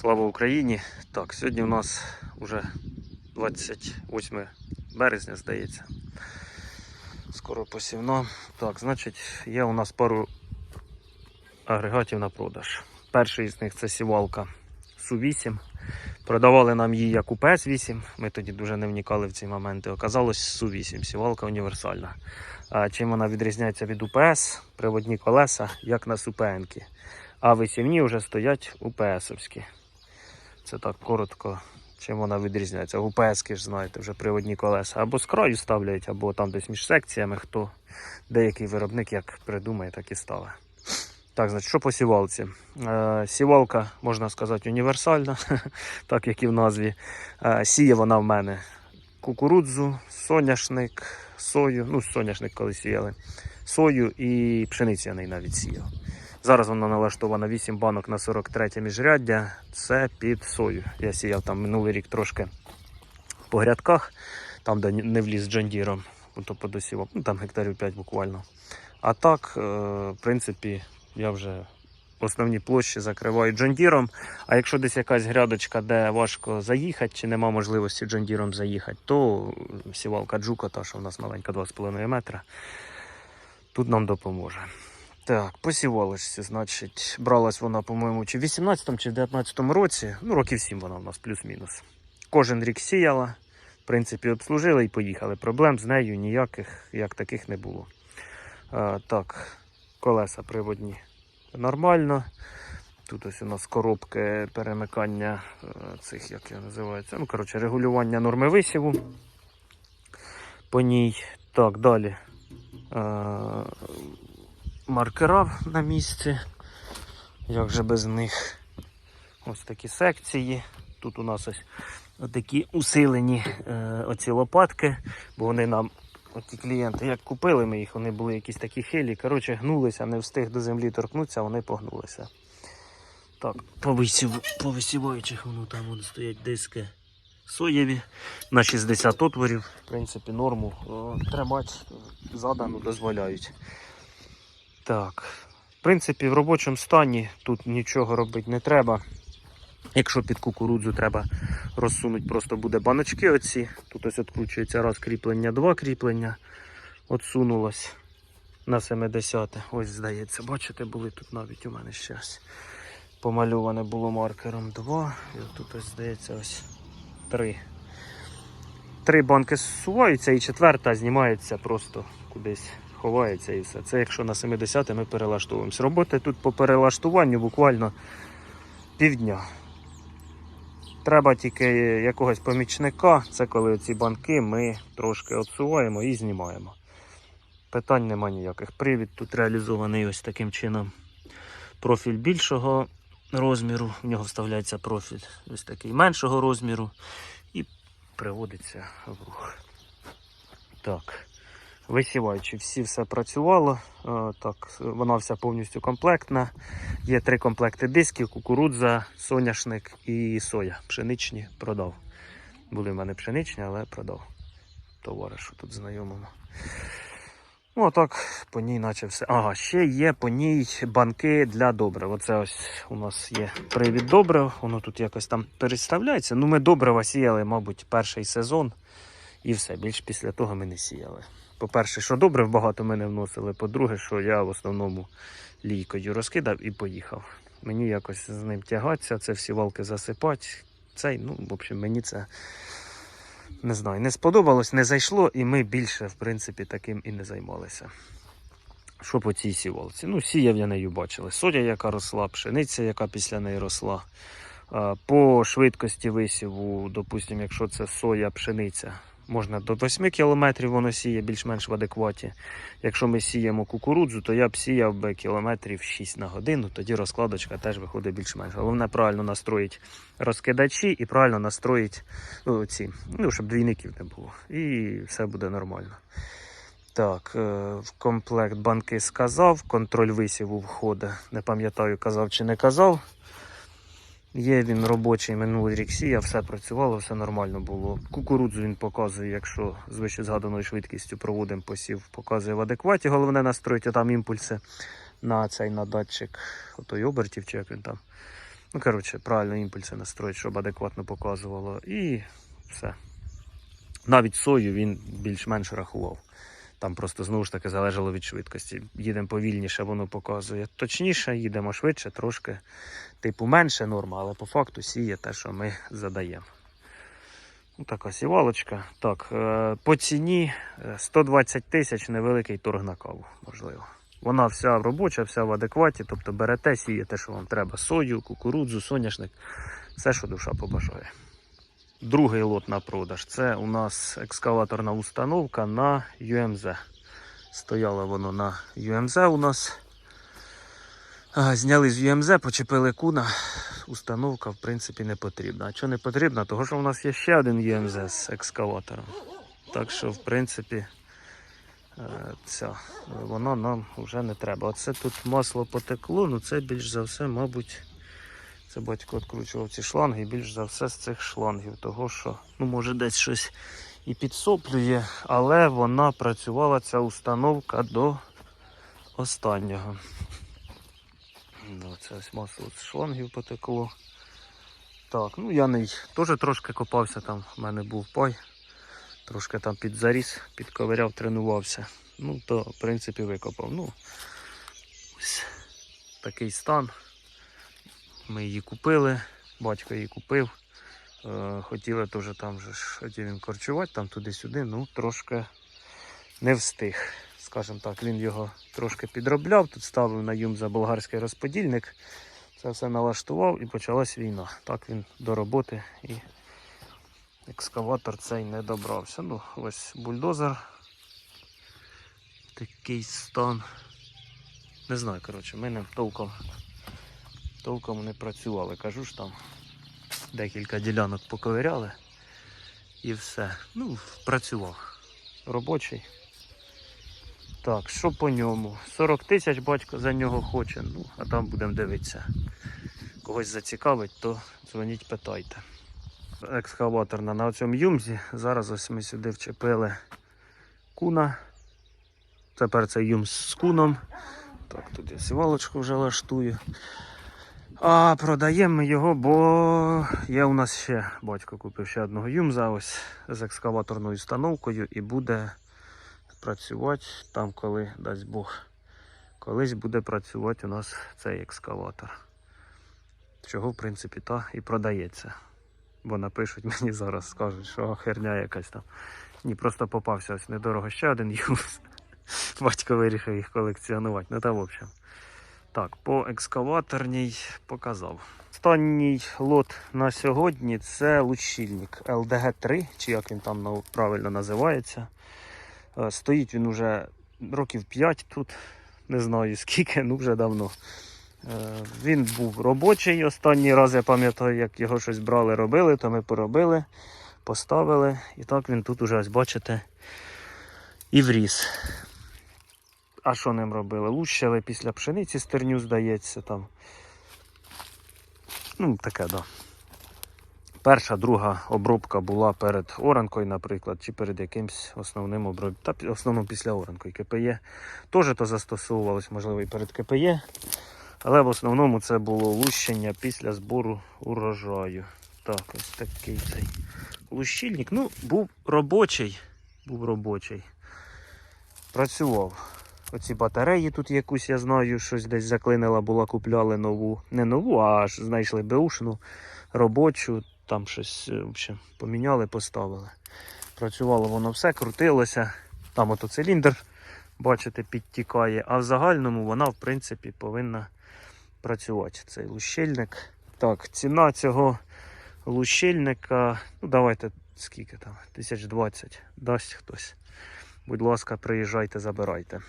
Слава Україні! Так, сьогодні у нас вже 28 березня, здається. Скоро посівно. Так, значить, є у нас пару агрегатів на продаж. Перший з них це сівалка Су-8. Продавали нам її як УПС-8. Ми тоді дуже не вникали в ці моменти. Оказалось Су-8, сівалка універсальна. А чим вона відрізняється від УПС? Приводні колеса, як на СУПНки. А висівні вже стоять УПСовські. Це так коротко, чим вона відрізняється. УПСки ж знаєте, вже приводні колеса. Або з краю ставлять, або там десь між секціями, хто деякий виробник як придумає, так і ставить. Так, значить, що по сівалці? Е, сівалка, можна сказати, універсальна, так як і в назві. Е, сіє вона в мене кукурудзу, соняшник, сою, ну, соняшник коли сіяли, сою і неї навіть сіяв. Зараз вона налаштована 8 банок на 43 міжряддя. Це під сою. Я сіяв там минулий рік трошки по грядках, там, де не вліз джондіром, то подосівав, ну там гектарів 5 буквально. А так, е, в принципі, я вже основні площі закриваю джондіром. А якщо десь якась грядочка, де важко заїхати, чи нема можливості джондіром заїхати, то сівалка джука, та що в нас маленька 2,5 метра, тут нам допоможе. Так, по сівалочці, значить, бралась вона, по-моєму, чи в 18-му, чи в 19-му році. Ну, років 7 вона в нас плюс-мінус. Кожен рік сіяла, в принципі, обслужили і поїхали. Проблем з нею ніяких, як таких не було. А, так, колеса приводні нормально. Тут ось у нас коробки перемикання е, цих, як я називається. Ну, коротше, регулювання норми висіву по ній. Так, далі. Маркера на місці. Як же без них? Ось такі секції. Тут у нас ось такі усилені е, оці лопатки, бо вони нам, оті клієнти, як купили ми їх, вони були якісь такі хилі. Коротше, гнулися, не встиг до землі торкнутися, вони погнулися. Так, по, висіваючих воно там вон стоять диски соєві на 60 отворів. В принципі, норму е, тримати задану дозволяють. Так, в принципі, в робочому стані тут нічого робити не треба. Якщо під кукурудзу треба розсунути, просто буде баночки оці. Тут ось відкручується раз кріплення, два кріплення. Отсунулось на 70. Ось здається, бачите, були тут навіть у мене щось. Помальоване було маркером 2. І тут ось здається ось 3. Три банки зсуваються і четверта знімається просто кудись ховається і все. Це якщо на 70 ми перелаштовуємося. Роботи тут по перелаштуванню буквально півдня. Треба тільки якогось помічника, це коли ці банки ми трошки отсуваємо і знімаємо. Питань нема ніяких. Привід тут реалізований ось таким чином. Профіль більшого розміру, в нього вставляється профіль ось такий меншого розміру і приводиться в рух. Так. Висіваючи, всі все працювало. Е, Так, вона вся повністю комплектна. Є три комплекти дисків: кукурудза, соняшник і соя. Пшеничні продав. Були в мене пшеничні, але продав товаришу тут знайомому. Ну, а так, по ній наче все. Ага, ще є по ній банки для добрив. Оце ось у нас є привід добрив, воно тут якось там переставляється. Ну, ми добрива сіяли, мабуть, перший сезон і все. Більш після того ми не сіяли. По-перше, що добрив багато ми не вносили. По-друге, що я в основному лійкою розкидав і поїхав. Мені якось з ним тягатися, це всі валки засипати. Цей, ну, в общем, мені це не знаю, не сподобалось, не зайшло, і ми більше, в принципі, таким і не займалися. Що по цій сівалці? Ну, сіяв я нею бачили. Соя, яка росла, пшениця, яка після неї росла. По швидкості висіву, допустимо, якщо це соя, пшениця, можна до 8 км воно сіє більш-менш в адекваті. Якщо ми сіємо кукурудзу, то я б сіяв би кілометрів 6 на годину, тоді розкладочка теж виходить більш-менш. Головне правильно настроїть розкидачі і правильно настроїть ну, ці, ну, щоб двійників не було. І все буде нормально. Так, е, в комплект банки сказав, контроль висіву входить. Не пам'ятаю, казав чи не казав. Є він робочий минулий рік сіяв, все працювало, все нормально було. Кукурудзу він показує, якщо з вище згаданою швидкістю проводимо посів, показує в адекваті. Головне настроїти там імпульси на цей на датчик отой обертів, чи як він там. Ну, коротше, правильно імпульси настроїти, щоб адекватно показувало. І все. Навіть сою він більш-менш рахував. Там просто знову ж таки залежало від швидкості. Їдемо повільніше, воно показує точніше, їдемо швидше, трошки, типу, менше норма, але по факту сіє те, що ми задаємо. Ну, така сівалочка. Так, е, по ціні е, 120 тисяч невеликий торг на каву, можливо. Вона вся робоча, вся в адекваті, тобто берете, сієте, що вам треба: сою, кукурудзу, соняшник, все, що душа побажає. Другий лот на продаж це у нас екскаваторна установка на UMZ. Стояло воно на UMZ у нас. Зняли з UMZ, почепили куна. Установка, в принципі, не потрібна. А що не потрібна? Того, що у нас є ще один UMZ з екскаватором. Так що, в принципі, е, ця, воно нам вже не треба. Оце тут масло потекло, ну це більш за все, мабуть. Це батько відкручував ці шланги, більш за все з цих шлангів, того що, ну, може, десь щось і підсоплює, але вона працювала ця установка до останнього. Ну, це ось масло з шлангів потекло. Так, ну я не теж трошки копався там, в мене був пай. Трошки там підзаріс, підковиряв, тренувався. Ну, то, в принципі, викопав. Ну, ось такий стан. Ми її купили, батько її купив. Е, хотіли теж там же він корчувати, там туди-сюди, ну трошки не встиг. Скажімо так, він його трошки підробляв, тут ставив на юм за болгарський розподільник. Це все налаштував і почалась війна. Так він до роботи і екскаватор цей не добрався. Ну, ось бульдозер. Такий стан. Не знаю, коротше, ми ним толком толком не працювали. Кажу ж там декілька ділянок поковиряли і все. Ну, працював. Робочий. Так, що по ньому? 40 тисяч батько за нього хоче, ну, а там будемо дивитися. Когось зацікавить, то дзвоніть, питайте. Екскаваторна на цьому юмзі. Зараз ось ми сюди вчепили куна. Тепер це юмз з куном. Так, тут я сівалочку вже лаштую. А продаємо його, бо є у нас ще батько купив ще одного юмза ось з екскаваторною установкою і буде працювати там, коли дасть Бог. Колись буде працювати у нас цей екскаватор. Чого, в принципі, та і продається. Бо напишуть мені зараз, скажуть, що херня якась там. Ні, просто попався ось недорого ще один юмз. Батько вирішив їх колекціонувати. Ну та в общем. Так, по екскаваторній показав. Останній лот на сьогодні це лучильник LDG3, чи як він там правильно називається. Е, Стоїть він уже років 5 тут, не знаю скільки, ну вже давно. Е, Він був робочий. Останній раз я пам'ятаю, як його щось брали, робили, то ми поробили, поставили. І так він тут уже, ось бачите, і вріс. А що ним робили? Лущили після пшениці стерню, здається, там. Ну, таке, да. Перша, друга обробка була перед оранкою, наприклад, чи перед якимсь основним обробком. Та в основному після оранкою КПЄ. Теж то застосовувалось, можливо, і перед КПЄ. Але в основному це було лущення після збору урожаю. Так, ось такий цей лущильник. Ну, був робочий. Був робочий. Працював. Оці батареї тут якусь, я знаю, щось десь заклинила, була, купляли нову. Не нову, а знайшли беушну, робочу, там щось е, в общем, поміняли, поставили. Працювало воно все, крутилося. Там ото циліндр, бачите, підтікає. А в загальному вона, в принципі, повинна працювати. Цей лущильник. Так, ціна цього лущильника, ну давайте скільки там, 1020 дасть хтось. Будь ласка, приїжджайте, забирайте.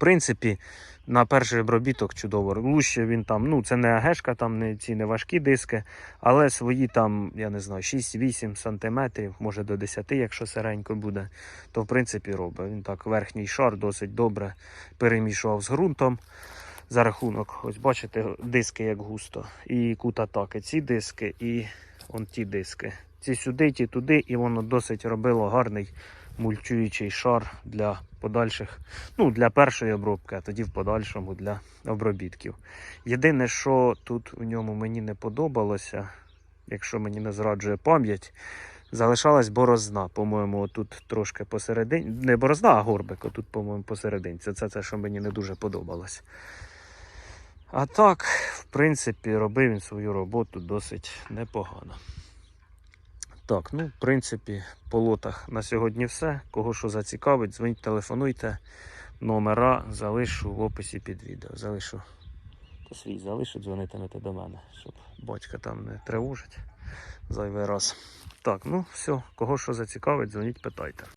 Принципі, на перший обробіток чудово. Луще він там, ну це не агешка, там не ці не важкі диски, але свої там, я не знаю, 6-8 сантиметрів, може до 10, якщо сиренько буде, то в принципі робить. Він так верхній шар досить добре перемішував з ґрунтом. За рахунок, ось бачите, диски як густо. І кут атаки, ці диски, і он ті диски. Ці сюди, ті туди, і воно досить робило гарний мульчуючий шар для подальших, ну, для першої обробки, а тоді в подальшому для обробітків. Єдине, що тут у ньому мені не подобалося, якщо мені не зраджує пам'ять, залишалась борозна. По-моєму, тут трошки посередині. Не борозна, а горбик, отут, по-моєму, посередині. Це, це те, що мені не дуже подобалось. А так, в принципі, робив він свою роботу досить непогано. Так, ну, в принципі, по лотах на сьогодні все. Кого що зацікавить, дзвоніть, телефонуйте. Номера залишу в описі під відео. Залишу. то свій залишу, дзвонитимете до мене, щоб батька там не тривожить зайвий раз. Так, ну все, кого що зацікавить, дзвоніть, питайте.